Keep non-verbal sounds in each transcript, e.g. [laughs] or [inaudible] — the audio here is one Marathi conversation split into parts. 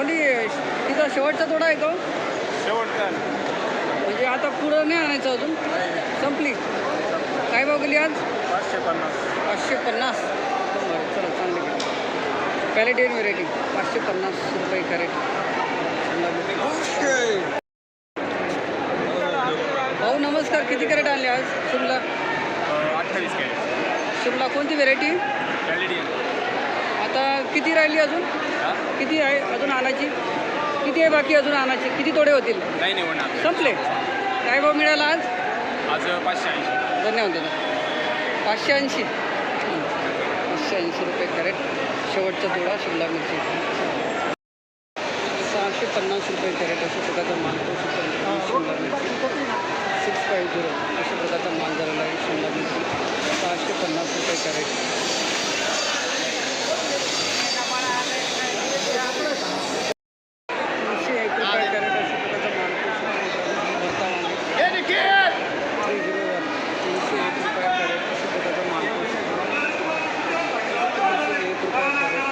माऊली तिथं शेवटचा तोडा आहे का हो? शेवटचा. म्हणजे आता पुढं नाही आणायचं अजून? संपली. काय भाव गेली आज? पाचशे पन्नास. पाचशे पन्नास. बरं चला चांगली गेली. पॅलेटियन व्हेरायटी पाचशे पन्नास रुपये कॅरेट भाऊ नमस्कार. किती कॅरेट आणले आज? शिमला अठ्ठावीस कॅरेट शिमला कोणती व्हेरायटी आता किती राहिली अजून? किती आहे? अजून आणायची? किती आहे बाकी अजून आणायची? किती तोडे होतील? नाही नाही होणार. संपले. काय भाव मिळाला आज? आज पाचशे ऐंशी. धन्यवाद दादा पाचशे ऐंशी. पाचशे ऐंशी रुपये कॅरेट. शेवटचा तोडा शिमला मिरची. सहाशे पन्नास रुपये कॅरेट अशा प्रकारचा माल तो शिमला मिरची. सिक्स फाईव्ह झिरो अशा प्रकारचा माल झालेला आहे शिमला मिरची. सहाशे पन्नास रुपये कॅरेट तीनशे एक रुपये कॅरेट अशा प्रकारचा माल तो शिमला मिरची भरता वांगे थ्री झिरो वन तीनशे एक रुपये कॅरेट अशा प्रकारचा माल तो शिमला तीनशे एक रुपये कॅरेट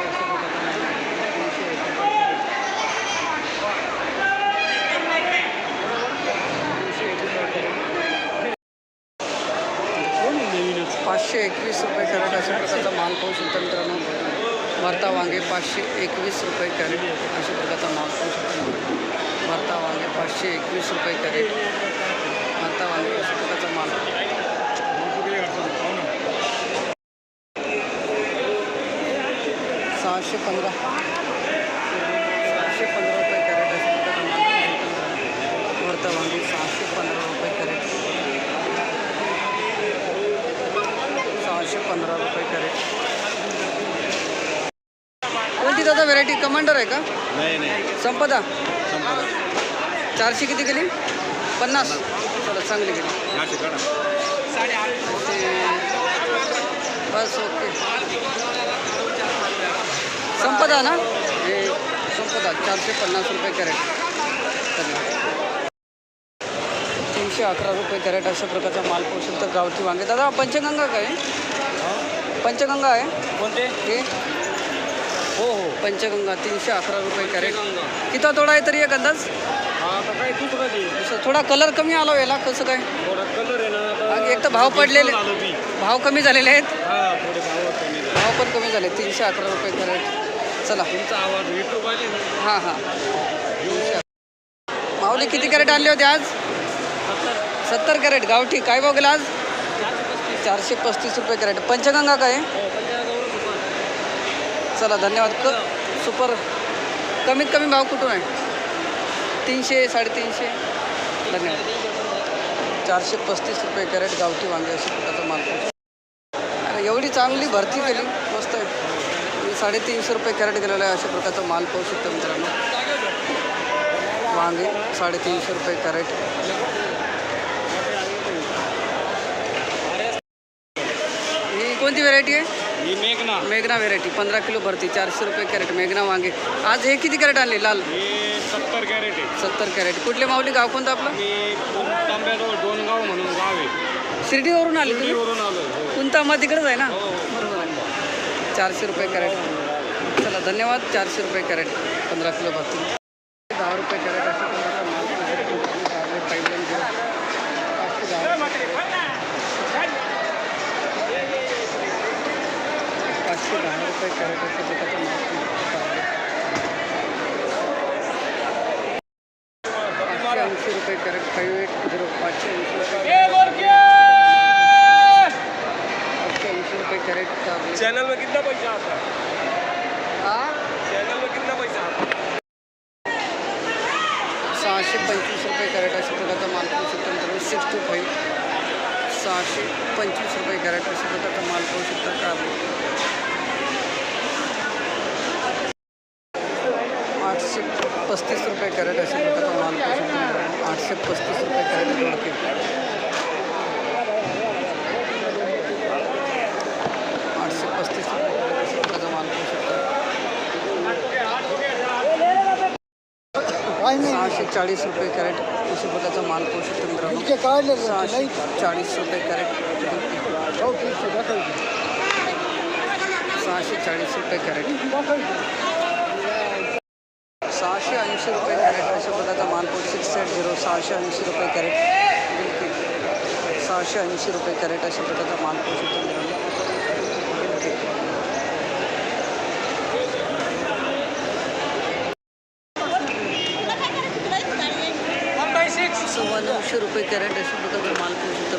अशा प्रकारचा माल तीनशे एक रुपये कॅरेट तीनशे एक रुपये कॅरेट पाचशे एकवीस रुपये कॅरेट अशा प्रकारचा माल पाहू शकता मित्रांनो भरता वांगे पाचशे एकवीस रुपये कॅरेट. अशा प्रकारचा माल पाहू शकतो भरता वांगे पाचशे एकवीस रुपये कॅरेट. भरता वांगे अशा प्रकारचा माल. सहाशे पंधरा. दादा व्हेरायटी कमांडर आहे का? नाही नाही. संपदा? चारशे किती गेली पन्नास. चला चांगली गेली बस ओके. संपदा ना? हे संपदा चारशे पन्नास रुपये कॅरेट. तीनशे अकरा रुपये कॅरेट अशा प्रकारचा माल पाहू शकता गावठी वांगे. दादा पंचगंगा काय? पंचगंगा आहे? कोणते? हो? पंचगंगा तीनशे अकरा रुपये कॅरेट किती तोडा आहे तरी एक अंदाज? हा थोडा कलर कमी आला हो याला कसं काय? थोडा एक तर भाव पडलेले भाव कमी झालेले आहेत? हा थोडे भाव कमी झाले. भाव पण कमी झाले तीनशे अकरा रुपये कॅरेट चला. हां हां. माऊली किती कॅरेट आणले होते आज? सत्तर कॅरेट गावठी काय भाव गेला आज? चारशे पस्तीस. रुपये कॅरेट पंचगंगा काय? चला धन्यवाद. क सुपर. कमीत कमी भाव कुठून आहे? तीनशे साडेतीनशे. धन्यवाद. चारशे पस्तीस रुपये कॅरेट गावठी वांगे अशा प्रकारचा माल पाहू अरे एवढी चांगली भरती केली. मस्त आहे. मी साडेतीनशे रुपये कॅरेट गेलेला आहे अशा प्रकारचा माल पाहू शकतो मित्रांनो. वांगे साडेतीनशे रुपये कॅरेट. ही कोणती व्हरायटी आहे? ही मेघना. मेघना व्हेरायटी पंधरा किलो भरती चारशे रुपये कॅरेट मेघना वांगे. आज हे किती कॅरेट आणले लाल? हे सत्तर कॅरेट आहे. सत्तर कॅरेट कुठले माऊली गाव कोणतं आपलं? मी तांब्याजवळ डोनगाव म्हणून गाव आहे. शिर्डीवरून आले तुम्ही? शिर्डीवरून आलो हो. तिकडेच आहे ना? हो, हो. बरोबर आहे चारशे रुपये कॅरेट चला धन्यवाद. चारशे रुपये कॅरेट पंधरा किलो भरती. दहा रुपये कॅरेट प्रकारचा पाचशे दहा रुपये कॅरेट अशा प्रकारचा माल पाचशे ऐंशी रुपये कॅरेट फाईव्ह एट झिरो पाचशे ऐंशी रुपये. चैनल में कितना पैसा आता है चैनल में कितना पैसा आता सहाशे पंचवीस रुपये कॅरेट अशा प्रकारचा माल पाहू शकता मित्रांनो सिक्स टू फाईव्ह सहाशे पंचवीस रुपये कॅरेट अशा प्रकारचा माल पाहू शकता कारले. पस्तीस रुपये कॅरेट दोडके आठशे पस्तीस रुपये कॅरेट अशा प्रकारचा माल पाहू शकता सहाशे चाळीस रुपये कॅरेट अशा प्रकारचा माल पाहू शकतो मित्रांनो सहाशे चाळीस रुपये कॅरेट सहाशे चाळीस रुपये कॅरेट। तीनशे ऐंशी रुपये कॅरेट अशा प्रकारचा माल पाहू शकतो मित्रांनो. सव्वा नऊशे रुपये कॅरेट अशा प्रकारचा माल पाहू शकतो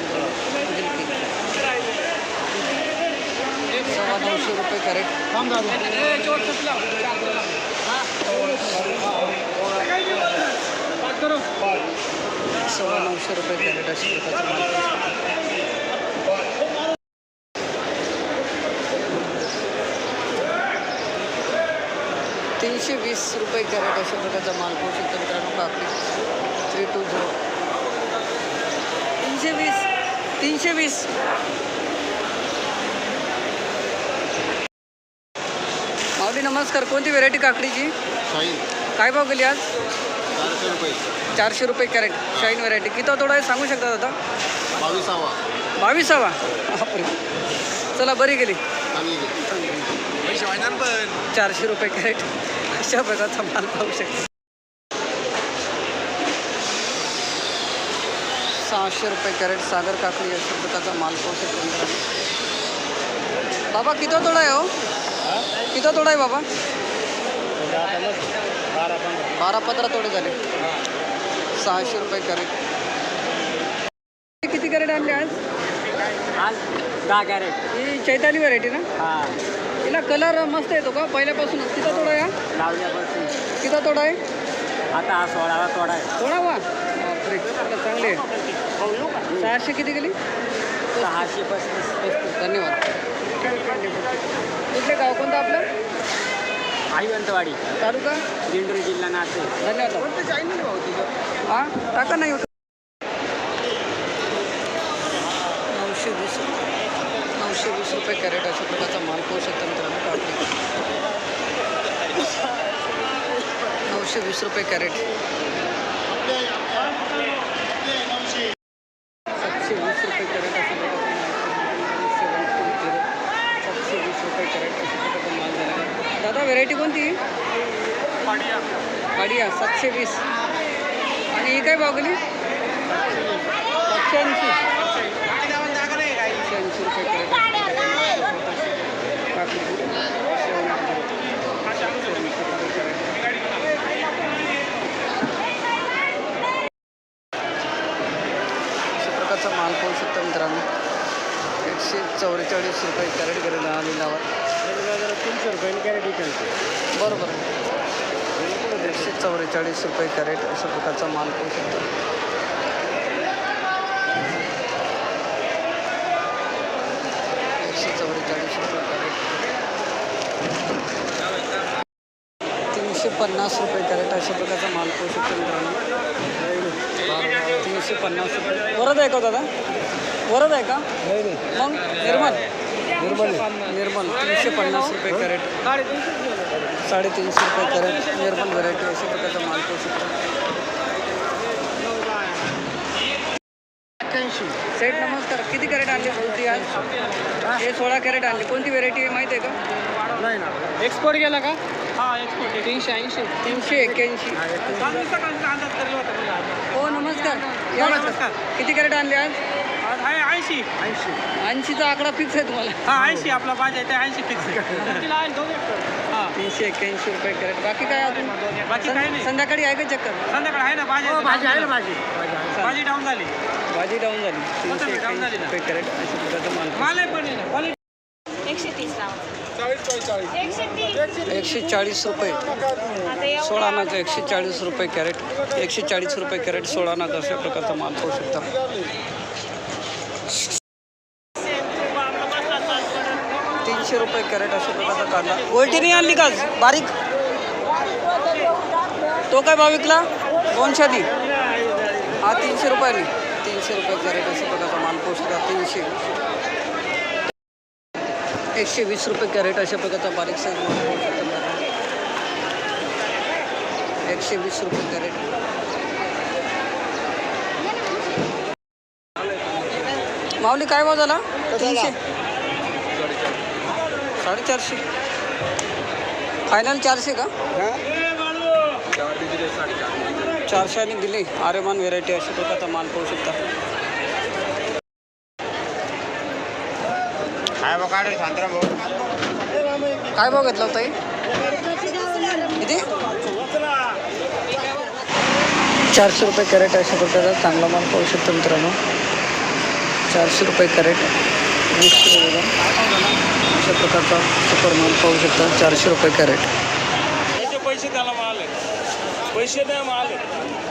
सव्वा नऊशे रुपये कॅरेट. सव्वा नऊशे रुपये कॅरेट अशा प्रकारचा माल. तीनशे वीस रुपये कॅरेट अशा प्रकारचा माल पाहू शकतो मित्रांनो. काकडी थ्री टू झिरो तीनशे वीस तीनशे वीस माऊली नमस्कार. कोणती व्हेरायटी काकडीची? काय भाव गेली आज? चारशे रुपये. कॅरेट शाईन व्हेरायटी किती तोडा आहे सांगू शकता दादा? बावीसावा. बावीसावा? चला बरी गेली. चारशे रुपये कॅरेट. अशा प्रकारचा माल पाहू शकतो. सहाशे रुपये कॅरेट सागर काकडी अशा प्रकारचा माल पाहू शकतो. बाबा किती तोडा आहे हो? किती तोडा आहे बाबा? बारा पंधरा बारा पंधरा तोडे झाले. सहाशे रुपये कॅरेट किती कॅरेट आणले आज? आज दहा कॅरेट. ही चैताली व्हरायटी ना? हा. हिला कलर मस्त येतो का? पहिल्यापासूनच. किती तोडा आहे हा? लावल्यापासून. किती तोडा आहे? आता हा सोळावा तोडा आहे. थोडा वा बापरे आता चांगले आहे. सहाशे किती गेली? सहाशे पस्तीस पस्तीस. धन्यवाद. कुठले गाव कोणतं आपलं? आईवंतवाडी तालुका? दिंडोरी जिल्हा नाशिक. धन्यवाद. हां? टाका नाही होत नऊशे वीस नऊशे वीस रुपये कॅरेट अशा प्रकारचा माल पाहू शकता मित्रांनो काढते. नऊशे वीस रुपये कॅरेट सातशे वीस रुपये कॅरेट अशा प्रकारचा माल सेवन टू झिरो सातशे वीस रुपये कॅरेट अशा प्रकारचा माल झाला आहे दादा व्हेरायटी कोणती गाडिया सातशे वीस. आणि ही काय भाव गेली सातशे ऐंशी. सातशे ऐंशी रुपये. अशा प्रकारचा माल पाहू शकता मित्रांनो. एकशे चौवेचाळीस रुपये कॅरेट हा लिलावात तीनशे रुपये कॅरेट विकायचे बरोबर एकशे चौवेचाळीस रुपये कॅरेट अशा प्रकारचा माल पाहू शकता. तीनशे पन्नास रुपये कॅरेट अशा प्रकारचा माल पाहू शकतो मित्रांनो. तीनशे पन्नास रुपये. वरद आहे का दादा? वरद आहे का? मग निर्मल. निर्मल निर्मल तीनशे पन्नास रुपये कॅरेट. साडेतीनशे रुपये कॅरेट निर्मल व्हरायटी अशा प्रकारचा माल पाहू शकतो सेट नमस्कार किती कॅरेट आणले बोलती आज? हे सोळा कॅरेट आणले. कोणती व्हेरायटी आहे माहिती आहे का? नाही ना. एक्सपोर्ट गेला का? हा एक्सपोर्ट तीनशे ऐंशी. तीनशे एक्क्याऐंशी. हो नमस्कार. या नमस्कार. किती कॅरेट आणले आज? आहे ऐंशी. ऐंशी. ऐंशीचा आकडा फिक्स आहे तुम्हाला. हा ऐंशी. आपला पाहिजे ते ऐंशी फिक्स [laughs] तिला आहे तीनशे एक्क्याऐंशी रुपये कॅरेट. बाकी काय अजून? बाकी काही नाही. संध्याकाळी आहे का चक्कर? संध्याकाळी आहे ना भाजी भाजी आहे ना भाजी. भाजी डाऊन झाली. भाजी डाऊन झाली. तीनशे झाली एक्क्याऐंशी ना? रुपये कॅरेट अशा प्रकारचा माल. माल आहे पण क्वालिटी एकशे तीस लावा. एकशे तीस एकशे चाळीस रुपये. आता एवढं सोळा नग एकशे चाळीस रुपये कॅरेट. एकशे चाळीस रुपये कॅरेट सोळा नग अशा प्रकारचा माल पाहू शकता. रुपये कॅरेट अशा प्रकारचा कांदा गोल्टी नाही आणली का बारीक? तो काय भाव विकला? दोनशे आधी. हा तीनशे रुपयाने. तीनशे रुपये कॅरेट अशा प्रकारचा माल पोचला तीनशे. एकशे वीस रुपये कॅरेट अशा प्रकारचा बारीक साईज माल एकशे वीस रुपये कॅरेट. माऊली काय भाव झाला? तीनशे. साडेचारशे. फायनल चारशे का? चारशे आणि दिले. आर्यमान व्हेरायटी अशा प्रकारचा माल पाहू शकता. काय बघ काढू शांतरा भाऊ काय भाव घेतला होता? किती? चारशे रुपये कॅरेट अशा प्रकारचा चांगला माल पाहू शकतो मित्रांनो. चारशे रुपये कॅरेट. वीस किलो अशा प्रकारचा सुपर माल पाहू शकता चारशे रुपये कॅरेट. पैसे त्याला माल आहे पैसे द्या माल आहे